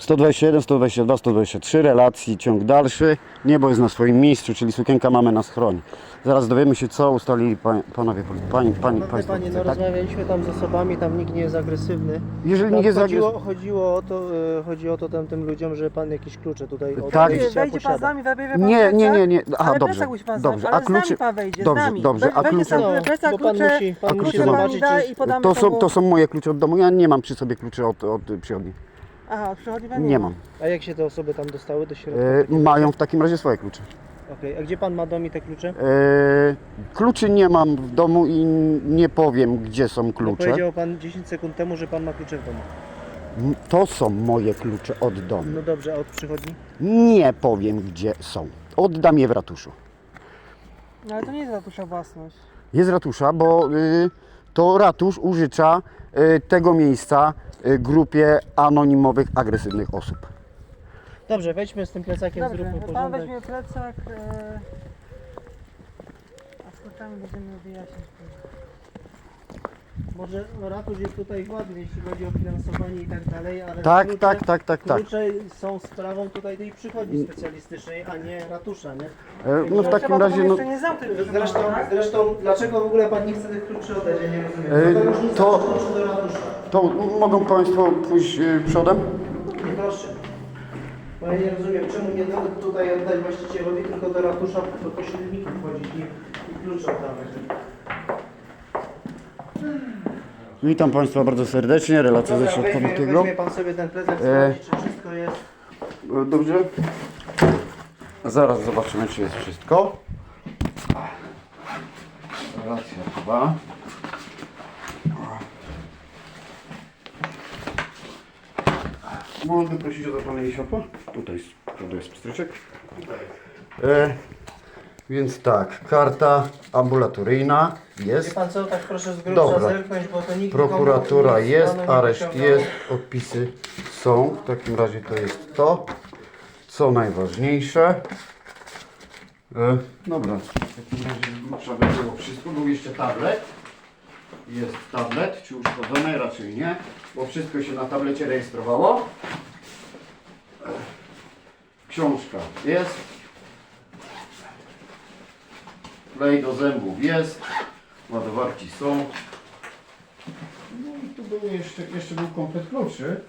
121, 122, 123, relacji, ciąg dalszy. Niebo jest na swoim miejscu, czyli sukienka mamy na schronie. Zaraz dowiemy się, co ustalili pa, panowie, poli- pani, pani, Panie, państwo. panie, no tak? rozmawialiśmy tam z osobami, tam nikt nie jest agresywny. Jeżeli Tam nikt jest chodziło, agresywny, chodziło o to, e, chodzi o to tam tym ludziom, że pan jakieś klucze tutaj od Tak. Wejdzie pan z nami, zabierze pan Nie, nie, nie, nie. Aha, ale dobrze, pan dobrze. zabrać, A nami klucze- pan wejdzie, dobrze, z nami. dobrze, a klucze- No, plecak, bo pan klucze, musi- pan klucze musi pan zobaczyć, i To są, to są moje klucze od domu. Ja nie mam przy sobie kluczy od, od przychodni. Aha, przychodzi pan Nie mam. A jak się te osoby tam dostały do środka? E, mają w takim razie swoje klucze. Okej, a gdzie pan ma dom i te klucze? E, kluczy nie mam w domu i nie powiem, gdzie są klucze. powiedział pan 10 sekund temu, że pan ma klucze w domu. M, To są moje klucze od domu. No dobrze, a od przychodni? Nie powiem, gdzie są. Oddam je w ratuszu. No ale to nie jest ratusza własność. Jest ratusza, bo y, to ratusz użycza y, tego miejsca y, grupie anonimowych, agresywnych osób. Dobrze, wejdźmy z tym plecakiem, Dobrze, zróbmy pan porządek. weźmie plecak, e... a z będziemy wyjaśnić. Może ratusz jest tutaj ładny, jeśli chodzi o finansowanie i tak dalej, ale Tak, klucze, tak, tak, tak, tak. klucze są sprawą tutaj tej przychodni specjalistycznej, a nie ratusza, nie? E, No w takim razie, no, nie zamknąć. Zresztą, zresztą, dlaczego w ogóle pan nie chce tych kluczy oddać, ja nie rozumiem. E, różnica to- od kluczy do ratusza? to mogą Państwo pójść y, przodem? Nie proszę. Bo ja nie rozumiem, czemu nie do- tutaj oddać właścicielowi, tylko do ratusza do pośredników chodzić i, i klucze oddawać. Witam Państwa bardzo serdecznie, relacja ze środka Wielkiego. weźmie pan sobie ten plecak, E. czy wszystko jest. E, Dobrze. Zaraz zobaczymy, czy jest wszystko. Relacja chyba. Można prosić o zapalenie światła? Tutaj tutaj jest pstryczek. E, więc tak, karta ambulatoryjna Wie jest. pan co, tak proszę z grubsza Dobra. zerknąć, bo to nikt Prokuratura nikomu nic jest, panu nie areszt jest, odpisy są. W takim razie to jest to, co najważniejsze. E, dobra, w takim razie by było wszystko. Był jeszcze tablet. Jest tablet, czy uszkodzony? Raczej nie, bo wszystko się na tablecie rejestrowało. E, Książka jest. Klej do zębów jest. Ładowarki są. No i tu był jeszcze, jeszcze był komplet kluczy.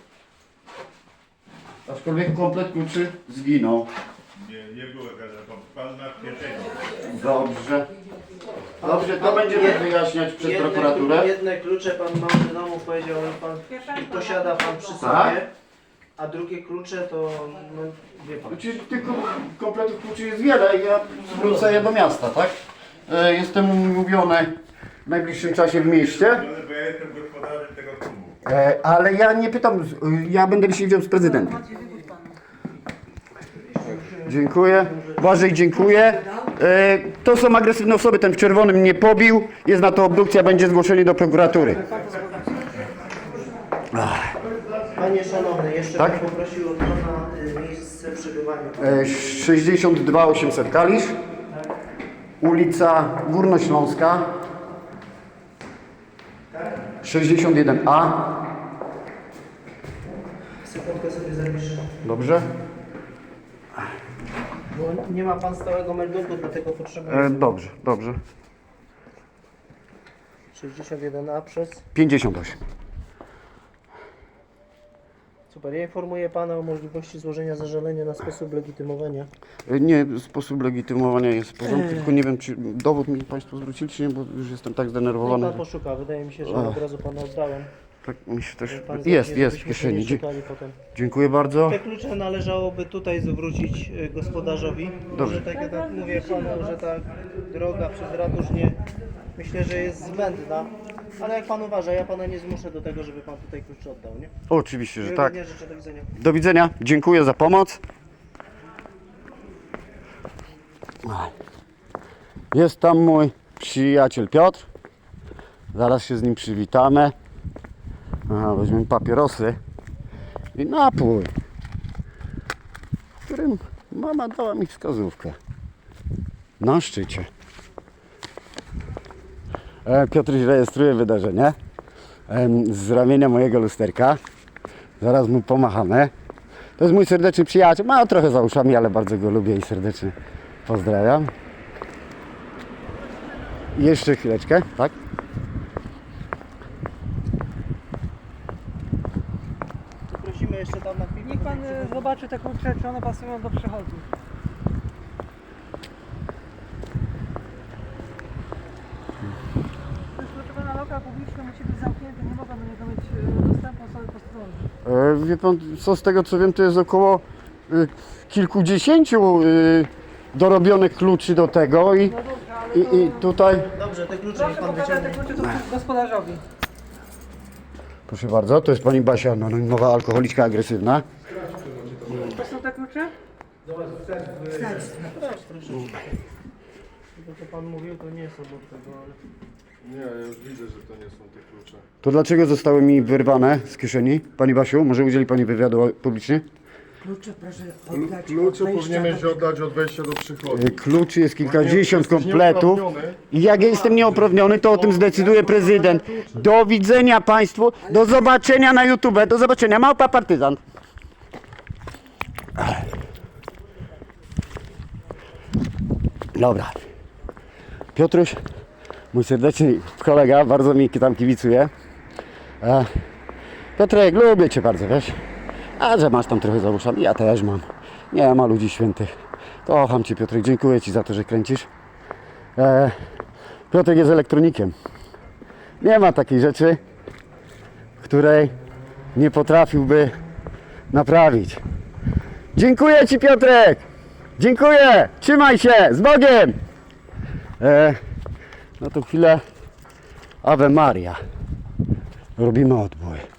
Aczkolwiek komplet kluczy zginął. Nie, nie było tego, pan ma w kieszeni. Dobrze. Dobrze, to będziemy wyjaśniać przez Jedne, prokuraturę. jedne klucze pan mąż domu powiedział, że pan i posiada pan przy sobie, Tak. a drugie klucze to, no wie pan. Znaczy, tylko kompletów kluczy jest wiele i ja zwrócę je do miasta, tak? E, Jestem umówiony w najbliższym czasie w mieście. Ale bo ja jestem gospodarzem tego klubu. E, ale ja nie pytam, z- ja będę dzisiaj wziął z prezydentem. Dziękuję. Błażej, dziękuję. E, to są agresywne osoby, ten w czerwonym mnie pobił. Jest na to obdukcja, będzie zgłoszenie do prokuratury. Panie szanowny, jeszcze Tak? bym poprosił o pana y, miejsce przebywania. E, 62 800 Kalisz. Ulica Górnośląska. 61A. Sekundkę sobie zapiszę. Dobrze? Bo nie ma pan stałego meldunku, dlatego potrzebuję. E, dobrze, dobrze. 61A przez. 58. Super, ja informuję pana o możliwości złożenia zażalenia na sposób legitymowania. E, Nie, sposób legitymowania jest w porządku, tylko nie wiem, czy dowód mi Państwo zwrócili, czy nie, bo już jestem tak Niech zdenerwowany. pan poszuka, wydaje mi się, że Ach. od razu pana oddałem. Tak mi się też... Pan Jest, jest w kieszeni. Nie Dzie- szukali potem. Dziękuję bardzo. Te klucze należałoby tutaj zwrócić y, gospodarzowi. Dobrze. Że tak jak tak mówię panu, że ta droga przez ratusz nie myślę, że jest zbędna. Ale jak pan uważa, ja pana nie zmuszę do tego, żeby pan tutaj klucze oddał, nie? Oczywiście, że Miłego tak. dnia, życzę, do widzenia. Do widzenia. Dziękuję za pomoc. Jest tam mój przyjaciel Piotr. Zaraz się z nim przywitamy. Aha, weźmiemy papierosy i napój, w którym mama dała mi wskazówkę. Na szczycie. E, Piotr rejestruje wydarzenie z ramienia mojego lusterka. Zaraz mu pomachamy. To jest mój serdeczny przyjaciel. Ma trochę za uszami, ale bardzo go lubię i serdecznie pozdrawiam. Jeszcze chwileczkę, tak? Prosimy jeszcze tam na chwilę. Niech pan e, zobaczy te klucze, czy one pasują do jest proszę pana lokal publiczny musi być zamknięty, nie mogą do niego mieć e, dostępu osoby postronne. E, Wie pan, co z tego co wiem, to jest około y, kilkudziesięciu y, dorobionych kluczy do tego i, No dobrze, ale to... i, i tutaj, Dobrze, te klucze niech Proszę pan pokazać te wyciągnie. klucze do gospodarzowi. proszę bardzo, to jest pani Basia, anonimowa alkoholiczka agresywna. To są te klucze? To co pan mówił, to nie jest obok tego, ale... Nie, ja już widzę, że to nie są te klucze. To dlaczego zostały mi wyrwane z kieszeni? Pani Basiu, może udzieli pani wywiadu publicznie? Klucze proszę oddać. Klucze od wejścia powinien do- oddać od wejścia do przychodni. Y, Kluczy jest kilkadziesiąt Jesteś kompletów. nieuprawniony. I jak ja jestem nieuprawniony, to o tym zdecyduje prezydent. Do widzenia Państwu, do zobaczenia na YouTube, do zobaczenia. Małpa partyzant. Dobra. Piotruś, mój serdeczny kolega, bardzo mi tam kibicuje. E, Piotrek, lubię Cię bardzo, wiesz? A że masz tam trochę za uszami, ja też mam. Nie ma ludzi świętych. Kocham Cię Piotrek, dziękuję Ci za to, że kręcisz. E, Piotrek jest elektronikiem. Nie ma takiej rzeczy, której nie potrafiłby naprawić. Dziękuję Ci Piotrek! Dziękuję! Trzymaj się! Z Bogiem! E, no to chwilę Ave Maria. Robimy odbój.